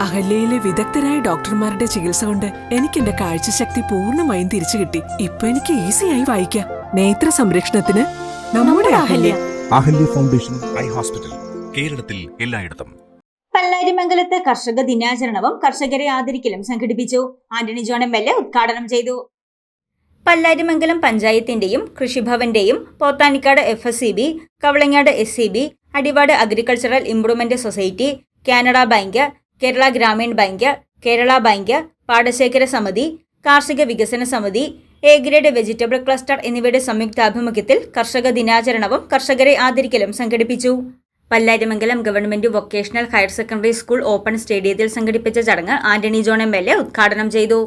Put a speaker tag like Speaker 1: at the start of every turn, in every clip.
Speaker 1: അഹല്യയിലെ വിദഗ്ധരായ ഡോക്ടർമാരുടെ ചികിത്സ കൊണ്ട് എനിക്ക് എന്റെ കാഴ്ചശക്തി പൂർണമായും തിരിച്ചു കിട്ടി. ഇപ്പൊ എനിക്ക് ഈസിയായി വായിക്കാം. നേത്ര സംരക്ഷണത്തിന് നമ്മുടെ Ahalya.
Speaker 2: Ahalya. Foundation eye hospital കേരളത്തിൽ എല്ലായിടത്തും.
Speaker 3: പല്ലാരിമംഗലത്ത് കർഷക ദിനാചരണവും കർഷകരെ ആദരിക്കലും സംഘടിപ്പിച്ചു. Antony John M L A ഉദ്ഘാടനം ചെയ്തു. പല്ലാരിമംഗലം പഞ്ചായത്തിന്റെയും കൃഷിഭവന്റെയും Pothanikkad F S C B Kavalangad S C B Adivad agricultural improvement society Canara bank Kerala Gramin bank Kerala bank പാടശേഖര സമിതി കാർഷിക വികസന സമിതി എ ഗ്രേഡ് വെജിറ്റബിൾ ക്ലസ്റ്റർ എന്നിവയുടെ സംയുക്താഭിമുഖ്യത്തിൽ കർഷക ദിനാചരണവും കർഷകരെ ആദരിക്കലും സംഘടിപ്പിച്ചു. Pallarimangalam government vocational higher secondary school open സ്റ്റേഡിയത്തിൽ സംഘടിപ്പിച്ച ചടങ്ങ് Antony John M L A ഉദ്ഘാടനം ചെയ്തു.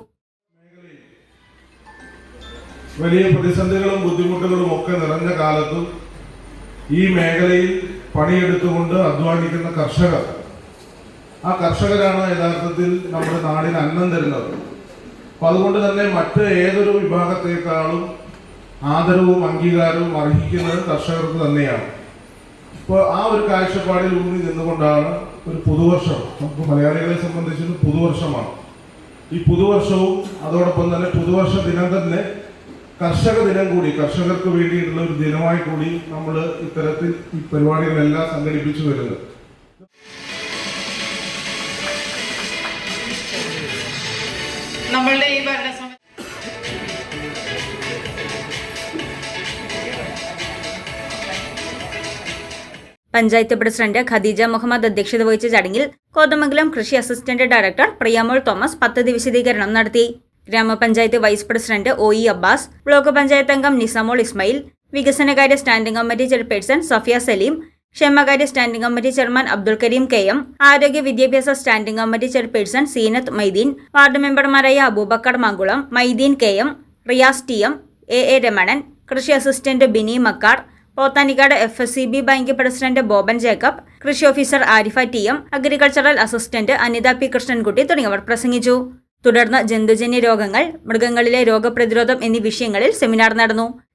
Speaker 4: വലിയ പ്രതിസന്ധികളും ബുദ്ധിമുട്ടുകളും ഒക്കെ നിറഞ്ഞ കാലത്തും ഈ മേഖലയിൽ പണിയെടുത്തുകൊണ്ട് അധ്വാനിക്കുന്ന കർഷകർ ആ കർഷകരാണ് യഥാർത്ഥത്തിൽ നമ്മുടെ നാടിന് അന്നം തരുന്നത്. അപ്പൊ അതുകൊണ്ട് തന്നെ മറ്റ് ഏതൊരു വിഭാഗത്തെക്കാളും ആദരവും അംഗീകാരവും അർഹിക്കുന്നത് കർഷകർക്ക് തന്നെയാണ്. ഇപ്പോൾ ആ ഒരു കാഴ്ചപ്പാടിൽ ഊന്നി നിന്നുകൊണ്ടാണ് ഒരു പുതുവർഷം നമുക്ക് മലയാളികളെ സംബന്ധിച്ചൊരു പുതുവർഷമാണ്. ഈ പുതുവർഷവും അതോടൊപ്പം തന്നെ പുതുവർഷ ദിനം തന്നെ കർഷക ദിനം കൂടി കർഷകർക്ക് വേണ്ടിയിട്ടുള്ള ഒരു ദിനമായി കൂടി നമ്മൾ ഇത്തരത്തിൽ ഈ പരിപാടികളെല്ലാം സംഘടിപ്പിച്ചു വരുന്നത്.
Speaker 5: നമ്മളുടെ ഈ ഭരണസമിതി
Speaker 3: പഞ്ചായത്ത് പ്രസിഡന്റ് ഖദീജ മുഹമ്മദ് അധ്യക്ഷത വഹിച്ച ചടങ്ങിൽ കോതമംഗലം കൃഷി അസിസ്റ്റന്റ് ഡയറക്ടർ പ്രിയമോൾ തോമസ് പദ്ധതി വിശദീകരണം നടത്തി. ഗ്രാമപഞ്ചായത്ത് vice president O E Abbas block panchayat അംഗം നിസാമോൾ ഇസ്മയിൽ വികസനകാര്യ standing committee chairperson Safiya Saleem ക്ഷേമകാര്യ standing committee chairman Abdul Kareem K M ആരോഗ്യ വിദ്യാഭ്യാസ standing committee chairperson Seenath Maideen ward മെമ്പർമാരായ Abubakar Mangulam Maideen K M Riyas T M A A Ramanan കൃഷി assistant Bini Makkar Pothanikkad F S C B bank president Boban Jacob കൃഷി officer Arifa T M agricultural assistant Anitha P Krishnankutty തുടങ്ങിയവർ പ്രസംഗിച്ചു. തുടർന്ന് ജന്തുജന്യ രോഗങ്ങൾ മൃഗങ്ങളിലെ രോഗപ്രതിരോധം എന്നീ വിഷയങ്ങളിൽ seminar നടന്നു.